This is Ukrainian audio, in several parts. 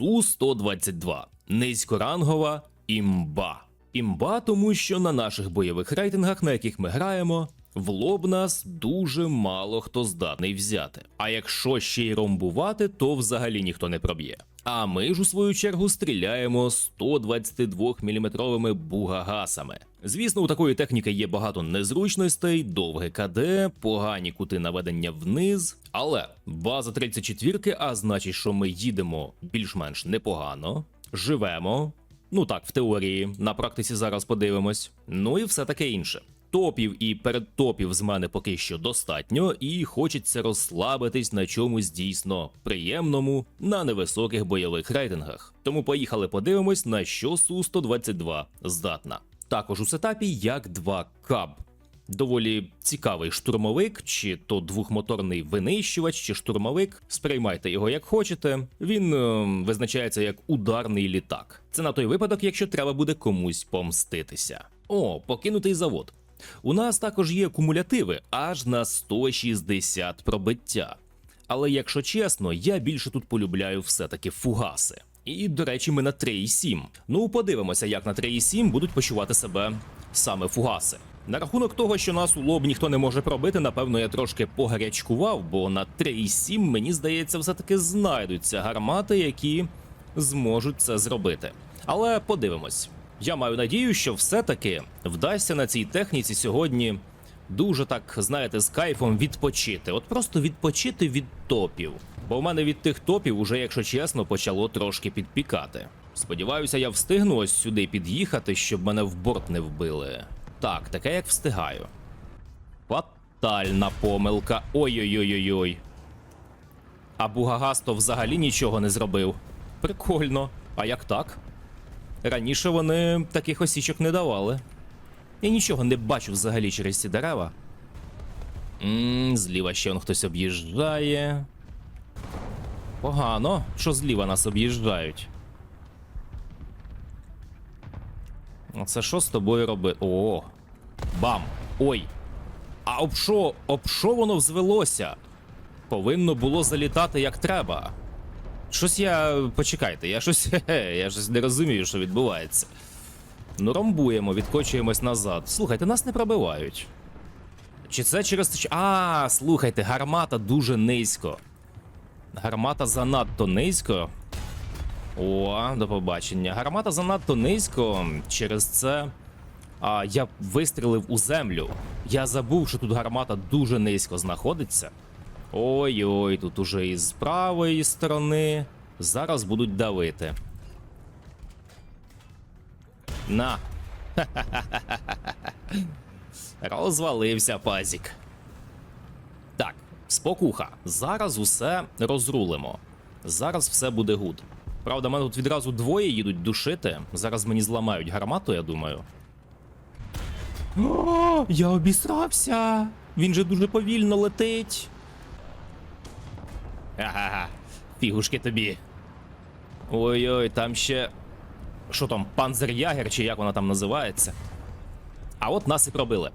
Су-122 низькорангова імба. Імба, тому що на наших бойових рейтингах, на яких ми граємо, в лоб нас дуже мало хто здатний взяти. А якщо ще й ромбувати, то взагалі ніхто не проб'є. А ми ж у свою чергу стріляємо 122 мм бугагасами. Звісно, у такої техніки є багато незручностей, довге КД, погані кути наведення вниз. Але база 34, а значить, що ми їдемо більш-менш непогано, живемо. Ну так, в теорії, на практиці зараз подивимось. Ну і все таке інше. Топів і передтопів з мене поки що достатньо, і хочеться розслабитись на чомусь дійсно приємному на невисоких бойових рейтингах. Тому поїхали подивимось, на що Су-122 здатна. Також у сетапі як 2 каб. Доволі цікавий штурмовик, чи то двохмоторний винищувач, чи штурмовик. Сприймайте його як хочете. Він е, визначається як ударний літак. Це на той випадок, якщо треба буде комусь помститися. О, покинутий завод. У нас також є кумулятиви аж на 160 пробиття. Але якщо чесно, я більше тут полюбляю все-таки фугаси. І, до речі, ми на 3,7. Ну, подивимося, як на 3,7 будуть почувати себе саме фугаси. На рахунок того, що нас у лоб ніхто не може пробити, напевно, я трошки погарячкував, бо на 3,7, мені здається, все-таки знайдуться гармати, які зможуть це зробити. Але подивимось. Я маю надію, що все-таки вдасться на цій техніці сьогодні дуже так, знаєте, з кайфом відпочити. От просто відпочити від топів. Бо в мене від тих топів уже, якщо чесно, почало трошки підпікати. Сподіваюся, я встигну ось сюди під'їхати, щоб мене в борт не вбили. Так, таке як встигаю. Фатальна помилка. Ой-ой-ой-ой-ой. А Бугагасто взагалі нічого не зробив. Прикольно. А як так? Раніше вони таких осічок не давали. Я нічого не бачу взагалі через ці дерева. Ммм, зліва ще он хтось об'їжджає. Погано, що зліва нас об'їжджають. Оце що з тобою робити? О, бам! Ой! А об що, об що воно взвелося? Повинно було залітати як треба. Щось я. Почекайте, я щось. Хе-хе, я щось не розумію, що відбувається. Ну, ромбуємо, відкочуємось назад. Слухайте, нас не пробивають. Чи це через. А, слухайте, гармата дуже низько. Гармата занадто низько. О, до побачення. Гармата занадто низько. Через це. А, я вистрілив у землю. Я забув, що тут гармата дуже низько знаходиться. Ой-ой, тут уже і з правої сторони. Зараз будуть давити. На. Розвалився пазік. Спокуха. Зараз усе розрулимо. Зараз все буде гуд. Правда, мене тут відразу двоє їдуть душити. Зараз мені зламають гармату, я думаю. О, я обісрався. Він же дуже повільно летить. Ага, фігушки тобі. Ой-ой, там ще. Що там, панзер'ягер, чи як вона там називається? А от нас і пробили.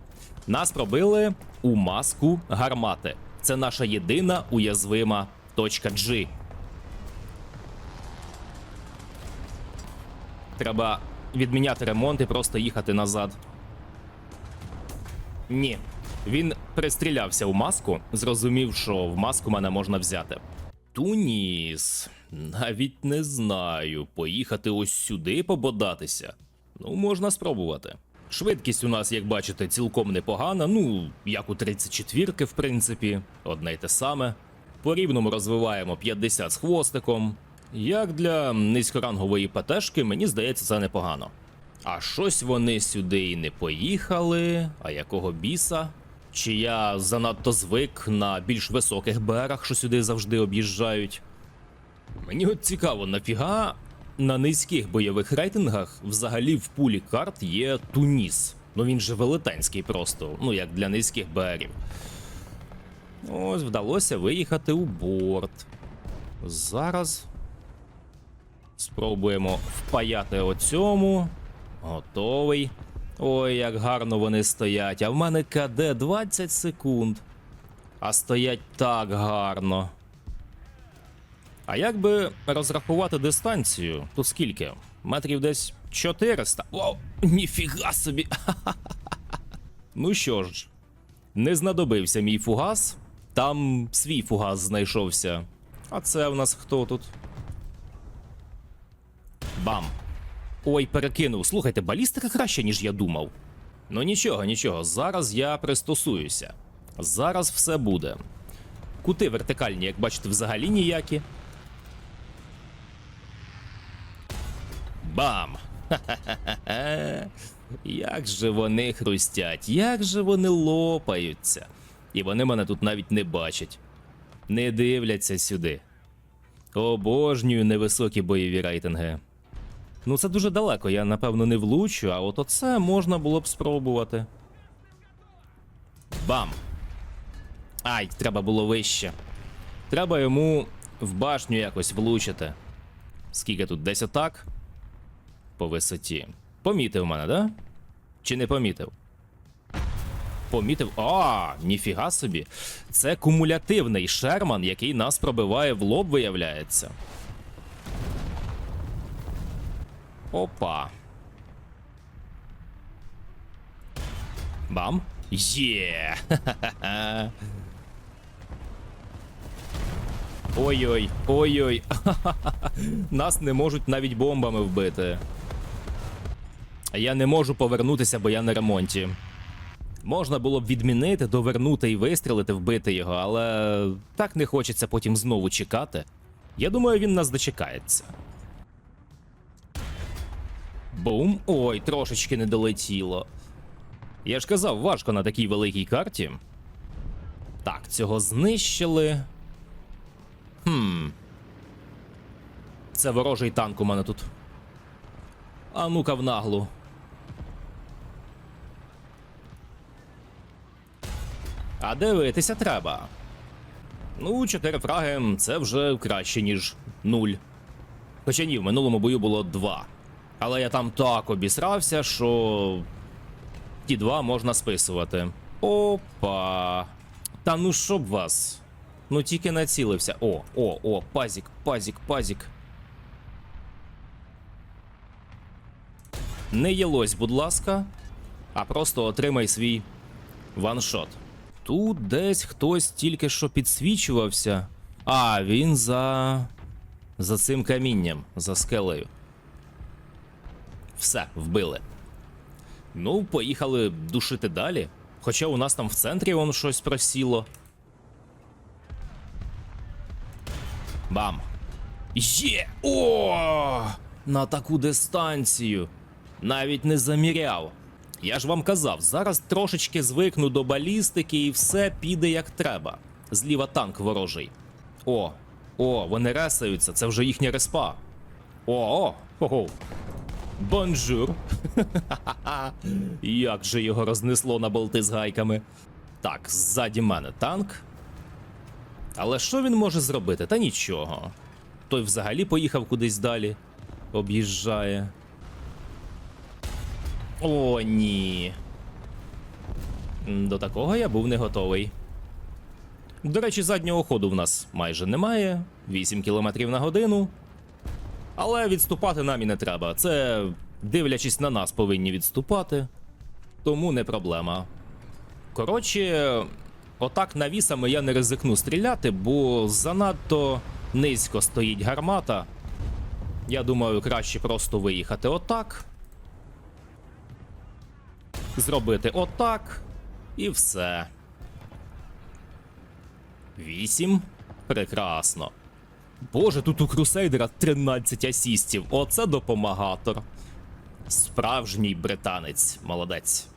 Нас пробили у маску гармати. Це наша єдина уязвима точка G. Треба відміняти ремонт і просто їхати назад. Ні. Він пристрілявся у маску, зрозумів, що в маску мене можна взяти. Туніс. Навіть не знаю. Поїхати ось сюди пободатися. Ну, можна спробувати. Швидкість у нас, як бачите, цілком непогана. Ну, як у 34-ки, в принципі, одне й те саме. По рівному розвиваємо 50 з хвостиком. Як для низькорангової ПТшки, мені здається, це непогано. А щось вони сюди і не поїхали. А якого біса? Чи я занадто звик на більш високих берах, що сюди завжди об'їжджають? Мені от цікаво, нафіга на низьких бойових рейтингах взагалі в пулі карт є Туніс. Ну він же велетенський просто, ну як для низьких берів. Ось вдалося виїхати у борт. Зараз спробуємо впаяти оцьому. Готовий. Ой, як гарно вони стоять. А в мене КД 20 секунд. А стоять так гарно. А як би розрахувати дистанцію? Тут скільки? Метрів десь 400. Вау, ніфіга собі. ну що ж, не знадобився мій фугас. Там свій фугас знайшовся. А це в нас хто тут? Бам. Ой, перекинув. Слухайте, балістика краще, ніж я думав. Ну нічого, нічого, зараз я пристосуюся. Зараз все буде. Кути вертикальні, як бачите, взагалі ніякі. Бам! Ха-ха-ха-ха. Як же вони хрустять, як же вони лопаються. І вони мене тут навіть не бачать. Не дивляться сюди. Обожнюю невисокі бойові рейтинги. Ну, це дуже далеко, я напевно не влучу, а от оце можна було б спробувати. Бам! Ай, треба було вище. Треба йому в башню якось влучити. Скільки тут? Десь отак? По висоті. Помітив мене, да? Чи не помітив? Помітив. А, ніфіга собі. Це кумулятивний Шерман, який нас пробиває в лоб, виявляється. Опа. Бам. Є. Ой-ой, ой-ой. Нас не можуть навіть бомбами вбити. Я не можу повернутися, бо я на ремонті. Можна було б відмінити, довернути і вистрілити, вбити його, але так не хочеться потім знову чекати. Я думаю, він нас дочекається. Бум. Ой, трошечки не долетіло. Я ж казав, важко на такій великій карті. Так, цього знищили. Хм. Це ворожий танк у мене тут. А ну-ка в наглу. А дивитися треба. Ну, 4 фраги це вже краще, ніж 0. Хоча ні, в минулому бою було 2. Але я там так обісрався, що ті два можна списувати. Опа. Та ну щоб вас. Ну тільки націлився. О, о, о, пазік, пазік, пазік. Не єлось, будь ласка, а просто отримай свій ваншот. Тут десь хтось тільки що підсвічувався. А, він за. за цим камінням, за скелею. Все, вбили. Ну, поїхали душити далі. Хоча у нас там в центрі воно щось просіло. Бам. Є! О! На таку дистанцію. Навіть не заміряв. Я ж вам казав, зараз трошечки звикну до балістики і все піде як треба. Зліва танк ворожий. О, о, вони ресаються, це вже їхня респа. О, о, хо-хо. Бонжур. Як же його рознесло на болти з гайками. Так, ззаді мене танк. Але що він може зробити? Та нічого. Той взагалі поїхав кудись далі. Об'їжджає. О, ні. До такого я був не готовий. До речі, заднього ходу в нас майже немає. 8 км на годину. Але відступати нам і не треба. Це, дивлячись на нас, повинні відступати. Тому не проблема. Коротше, отак навісами я не ризикну стріляти, бо занадто низько стоїть гармата. Я думаю, краще просто виїхати отак. Зробити отак. І все. Вісім. Прекрасно. Боже, тут у Крусейдера 13 асістів. Оце допомагатор. Справжній британець, молодець.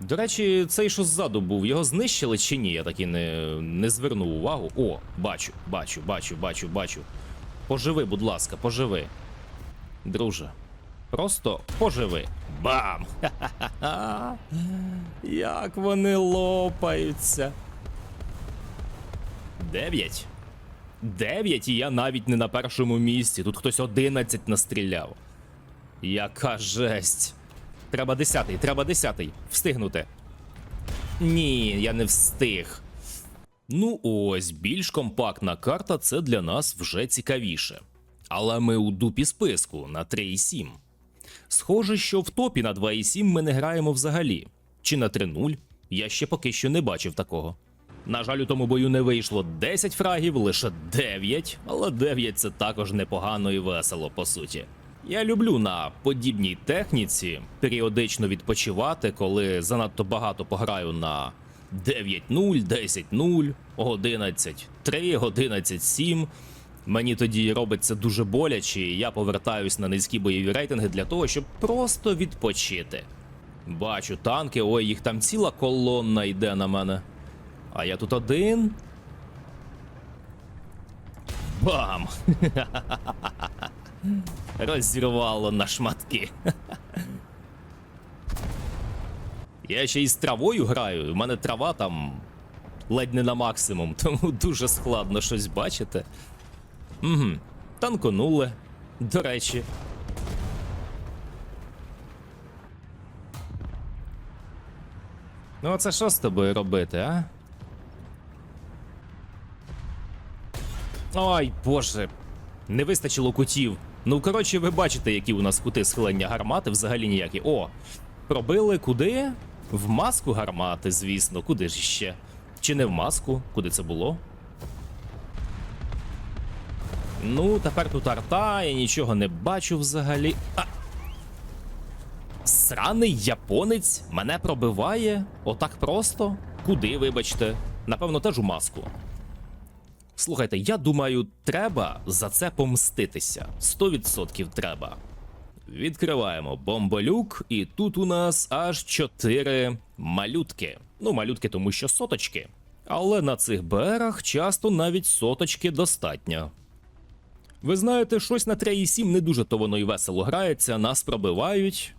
До речі, цей що ззаду був, його знищили чи ні? Я таки не, не звернув увагу. О, бачу, бачу, бачу, бачу, бачу. Поживи, будь ласка, поживи. Друже. Просто поживи. Бам! Ха-ха-ха! Як вони лопаються. Дев'ять. Дев'ять, і я навіть не на першому місці. Тут хтось одинадцять настріляв. Яка жесть. Треба десятий, треба десятий. Встигнути. Ні, я не встиг. Ну ось, більш компактна карта це для нас вже цікавіше. Але ми у дупі списку на 3,7. Схоже, що в топі на 2,7 ми не граємо взагалі. Чи на 3-0? Я ще поки що не бачив такого. На жаль, у тому бою не вийшло 10 фрагів, лише 9, але 9 це також непогано і весело, по суті. Я люблю на подібній техніці періодично відпочивати, коли занадто багато пограю на 9-0, 10-0, 11-3, 11-7. Мені тоді робиться дуже боляче, і я повертаюсь на низькі бойові рейтинги для того, щоб просто відпочити. Бачу танки, ой, їх там ціла колонна йде на мене. А я тут один. Бам! Розірвало на шматки. Я ще й з травою граю, у мене трава там ледь не на максимум, тому дуже складно щось бачити. Угу. Танконули. До речі. Ну, оце що з тобою робити, а? Ой, боже. Не вистачило кутів. Ну, коротше, ви бачите, які у нас кути схилення гармати взагалі ніякі. О, пробили куди? В маску гармати, звісно, куди ж ще? Чи не в маску? Куди це було? Ну, тепер тут арта, я нічого не бачу взагалі. А! Сраний японець мене пробиває? Отак просто? Куди, вибачте? Напевно, теж у маску. Слухайте, я думаю, треба за це помститися. 100% треба. Відкриваємо бомболюк, і тут у нас аж 4 малютки. Ну, малютки, тому що соточки. Але на цих БРах часто навіть соточки достатньо. Ви знаєте, щось на 3,7 не дуже то воно й весело грається, нас пробивають.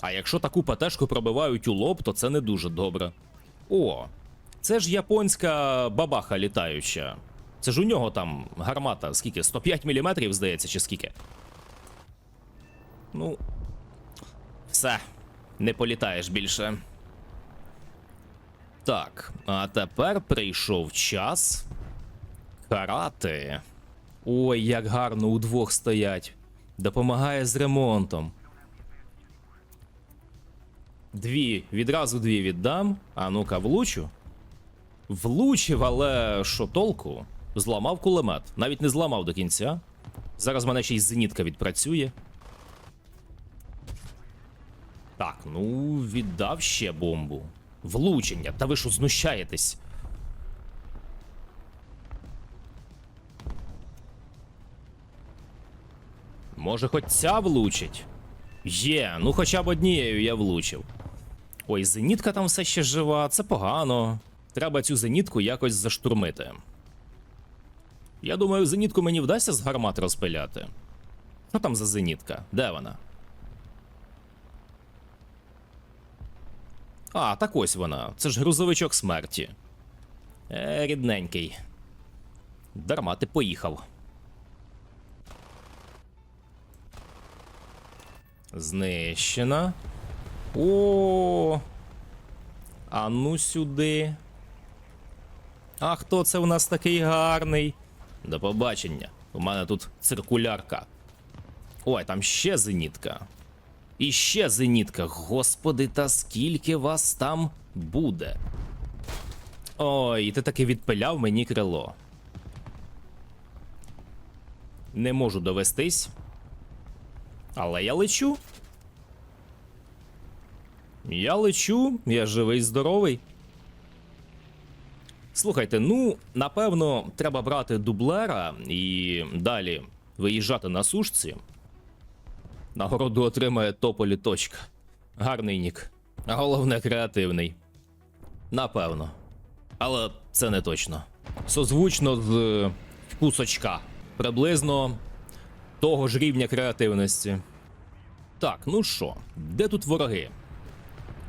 А якщо таку патешку пробивають у лоб, то це не дуже добре. О, це ж японська бабаха літаюча. Це ж у нього там гармата, скільки? 105 мм, здається, чи скільки. Ну. Все. Не політаєш більше. Так, а тепер прийшов час. Карати. Ой, як гарно удвох стоять. Допомагає з ремонтом. Дві, відразу дві віддам. А ну-ка, влучу. Влучив, але що толку? Зламав кулемет. Навіть не зламав до кінця. Зараз мене ще й зенітка відпрацює. Так, ну, віддав ще бомбу. Влучення. Та ви що знущаєтесь? Може, хоч ця влучить? Є, ну хоча б однією я влучив. Ой, зенітка там все ще жива, це погано. Треба цю зенітку якось заштурмити. Я думаю, зенітку мені вдасться з гармат розпиляти. Що там за зенітка? Де вона? А, так ось вона. Це ж грузовичок смерті. Е, рідненький. Дарма ти поїхав. Знищена. О. А ну сюди. А хто це у нас такий гарний? До побачення. У мене тут циркулярка. Ой, там ще зенітка. І ще зенітка. Господи, та скільки вас там буде? Ой, ти таки відпиляв мені крило. Не можу довестись. Але я лечу. Я лечу, я живий, здоровий. Слухайте, ну, напевно, треба брати дублера і далі виїжджати на сушці. Нагороду отримає тополі точка. Гарний нік. Головне креативний. Напевно. Але це не точно. Созвучно з е, кусочка. Приблизно того ж рівня креативності. Так, ну що, де тут вороги?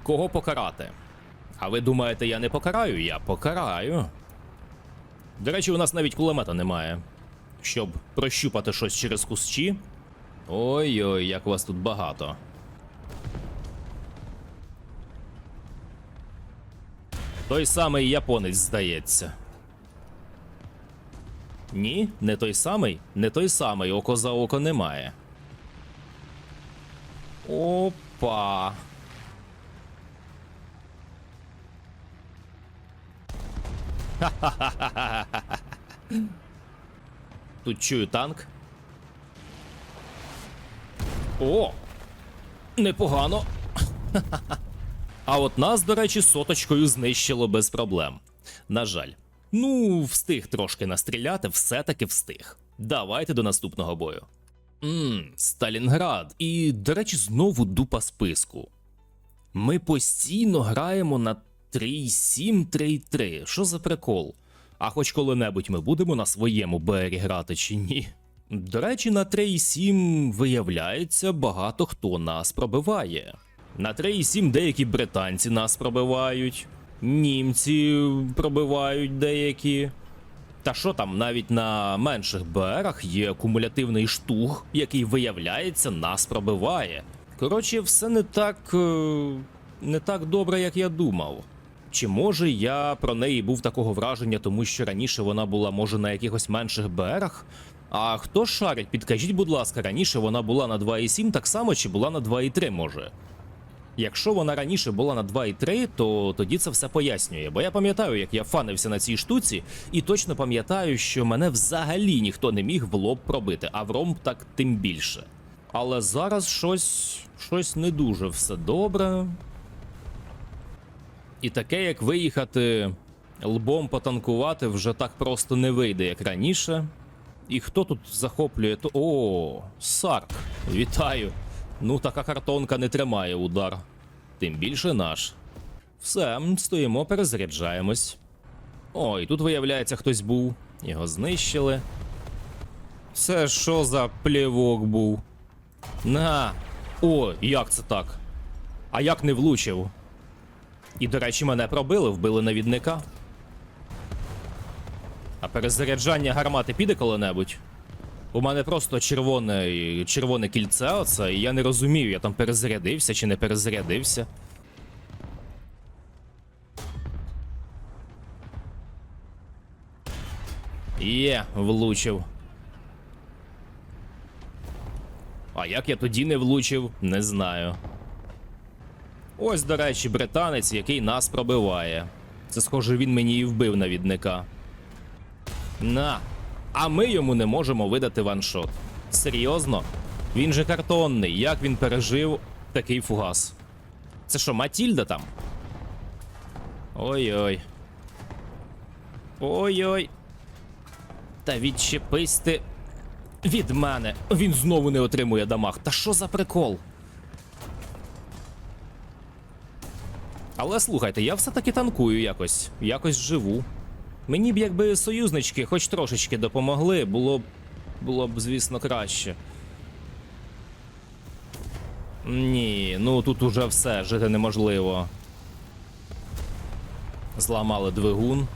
Кого покарати? А ви думаєте, я не покараю? Я покараю. До речі, у нас навіть кулемета немає. Щоб прощупати щось через кущі. Ой-ой, як вас тут багато. Той самий японець, здається. Ні, не той самий, не той самий, око за око немає. Опа. Тут чую танк. О! Непогано. А от нас, до речі, соточкою знищило без проблем. На жаль. Ну, встиг трошки настріляти, все-таки встиг. Давайте до наступного бою. Ммм, Сталінград. І, до речі, знову дупа списку. Ми постійно граємо на 3-7-3-3. Що за прикол? А хоч коли-небудь ми будемо на своєму БРі грати чи ні? До речі, на 3.7 виявляється, багато хто нас пробиває. На 3.7 деякі британці нас пробивають, німці пробивають деякі. Та що там, навіть на менших БРах є кумулятивний штух, який виявляється, нас пробиває. Коротше, все не так. е, не так добре, як я думав. Чи може я про неї був такого враження, тому що раніше вона була, може, на якихось менших БРах? А хто шарить, підкажіть, будь ласка, раніше вона була на 2.7 так само, чи була на 2.3 може? Якщо вона раніше була на 2.3, то тоді це все пояснює. Бо я пам'ятаю, як я фанився на цій штуці, і точно пам'ятаю, що мене взагалі ніхто не міг в лоб пробити, а в ромб так тим більше. Але зараз щось, щось не дуже все добре. І таке, як виїхати лбом потанкувати, вже так просто не вийде, як раніше. І хто тут захоплює? О, Сарк. Вітаю. Ну, така картонка не тримає удар. Тим більше наш. Все, стоїмо, перезаряджаємось. Ой, тут виявляється, хтось був. Його знищили. Це що за плівок був? На. О, як це так? А як не влучив? І, до речі, мене пробили, вбили навідника. А перезаряджання гармати піде коли-небудь? У мене просто червоне, червоне кільце, оце, і я не розумію, я там перезарядився чи не перезарядився. Є, влучив. А як я тоді не влучив, не знаю. Ось, до речі, британець, який нас пробиває. Це, схоже, він мені і вбив навідника. На. А ми йому не можемо видати ваншот. Серйозно? Він же картонний. Як він пережив такий фугас? Це що, Матільда там? Ой-ой. Ой-ой. Та відчепись ти від мене. Він знову не отримує дамаг. Та що за прикол? Але слухайте, я все-таки танкую якось, якось живу. Мені б якби союзнички хоч трошечки допомогли, було б, було б, звісно, краще. Ні, ну тут уже все, жити неможливо. Зламали двигун.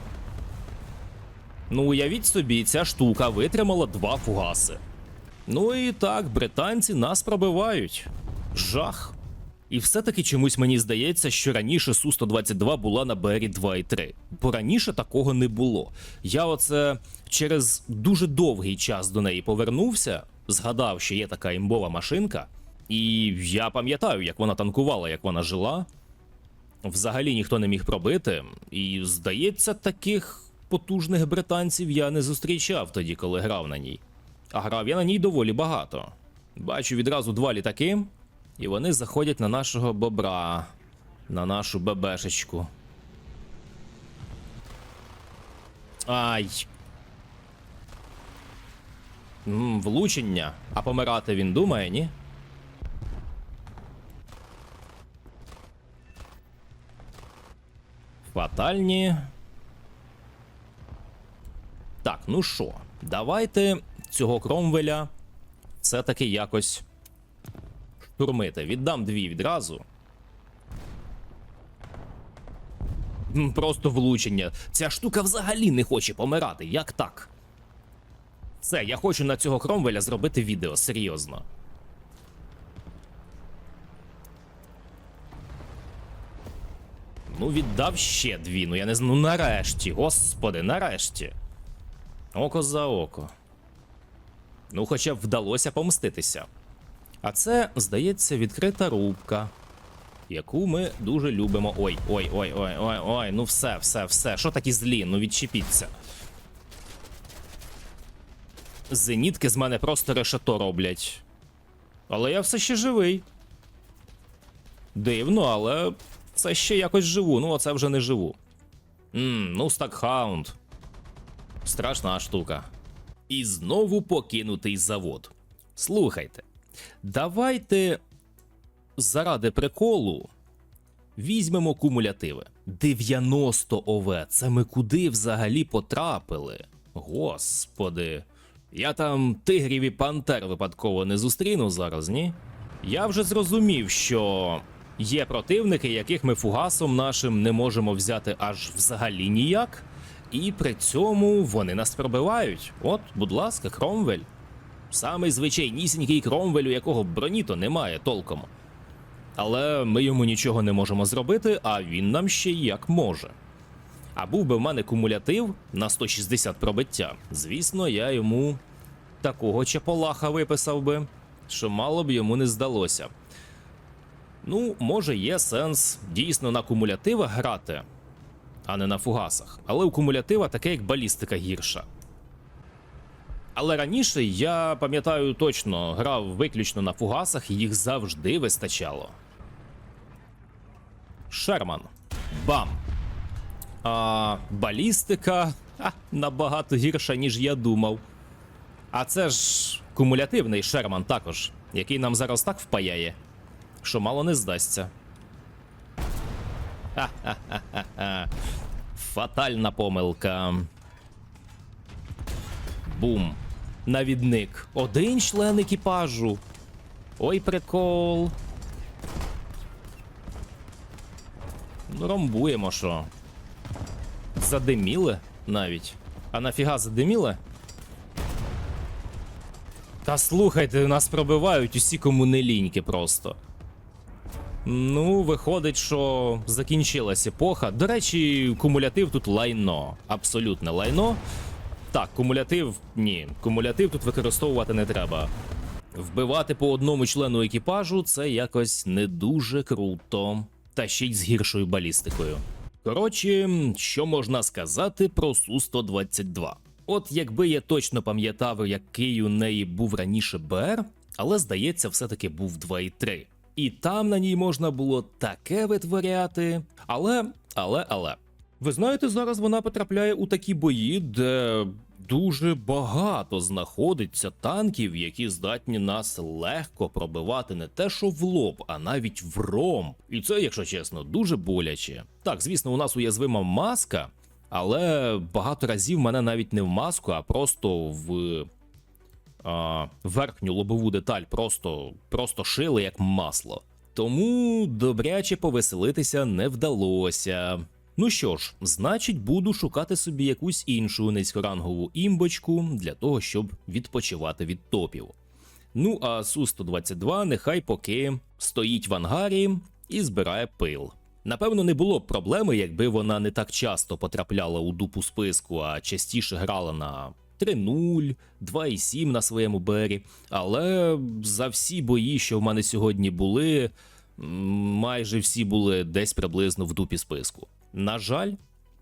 Ну, уявіть собі, ця штука витримала два фугаси. Ну і так, британці нас пробивають. Жах. І все-таки чомусь мені здається, що раніше Су-122 була на БРі 2.3. Бо раніше такого не було. Я оце через дуже довгий час до неї повернувся, згадав, що є така імбова машинка, і я пам'ятаю, як вона танкувала, як вона жила. Взагалі ніхто не міг пробити, і здається, таких потужних британців я не зустрічав тоді, коли грав на ній. А грав я на ній доволі багато. Бачу відразу два літаки, і вони заходять на нашого бобра, на нашу бебешечку. Ай. М, влучення. А помирати він думає, ні? Фатальні. Так, ну що, давайте цього Кромвеля все-таки якось штурмити. Віддам дві відразу. Просто влучення. Ця штука взагалі не хоче помирати. Як так? Все, я хочу на цього Кромвеля зробити відео, серйозно. Ну, віддав ще дві. Ну я не знаю. Ну нарешті, господи, нарешті. Око за око. Ну, хоча б вдалося помститися. А це, здається, відкрита рубка, яку ми дуже любимо. Ой, ой, ой, ой, ой, ой, ну все, все, все. Що такі злі? Ну відчепіться. Зенітки з мене просто решето роблять. Але я все ще живий. Дивно, але це ще якось живу. Ну, оце вже не живу. Ммм, ну стакхаунд. Страшна штука. І знову покинутий завод. Слухайте, давайте заради приколу візьмемо кумулятиви. 90 ОВ. Це ми куди взагалі потрапили? Господи. Я там тигрів і пантер випадково не зустріну зараз, ні? Я вже зрозумів, що є противники, яких ми фугасом нашим не можемо взяти аж взагалі ніяк. І при цьому вони нас пробивають. От, будь ласка, Кромвель. Самий звичайнісінький Кромвель, у якого броні то немає толком. Але ми йому нічого не можемо зробити, а він нам ще як може. А був би в мене кумулятив на 160 пробиття. Звісно, я йому такого чаполаха виписав би, що мало б йому не здалося. Ну, може, є сенс дійсно на кумулятивах грати, а не на фугасах. Але у кумулятива таке як балістика гірша. Але раніше я пам'ятаю точно, грав виключно на фугасах, і їх завжди вистачало. Шерман. Бам! А балістика ха, набагато гірша, ніж я думав. А це ж кумулятивний Шерман також, який нам зараз так впаяє, що мало не здасться. Ха-ха-ха-ха. Фатальна помилка. Бум. Навідник. Один член екіпажу. Ой, прикол. Ну, ромбуємо що. Задиміли навіть. А нафіга задиміли? Та слухайте, нас пробивають усі кому просто. Ну, виходить, що закінчилась епоха. До речі, кумулятив тут лайно. Абсолютне лайно. Так, кумулятив ні. Кумулятив тут використовувати не треба. Вбивати по одному члену екіпажу це якось не дуже круто. Та ще й з гіршою балістикою. Коротше, що можна сказати про Су-122? От якби я точно пам'ятав, який у неї був раніше БР, але здається, все-таки був 2.3. І там на ній можна було таке витворяти. Але, але, але. Ви знаєте, зараз вона потрапляє у такі бої, де дуже багато знаходиться танків, які здатні нас легко пробивати не те, що в лоб, а навіть в ромб. І це, якщо чесно, дуже боляче. Так, звісно, у нас уязвима маска, але багато разів мене навіть не в маску, а просто в а, верхню лобову деталь просто, просто шили як масло. Тому добряче повеселитися не вдалося. Ну що ж, значить, буду шукати собі якусь іншу низькорангову імбочку для того, щоб відпочивати від топів. Ну а Су-122 нехай поки стоїть в ангарі і збирає пил. Напевно, не було б проблеми, якби вона не так часто потрапляла у дупу списку, а частіше грала на 3-0, 2,7 на своєму бері. Але за всі бої, що в мене сьогодні були, майже всі були десь приблизно в дупі списку. На жаль,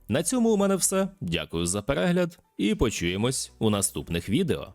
на цьому у мене все. Дякую за перегляд і почуємось у наступних відео.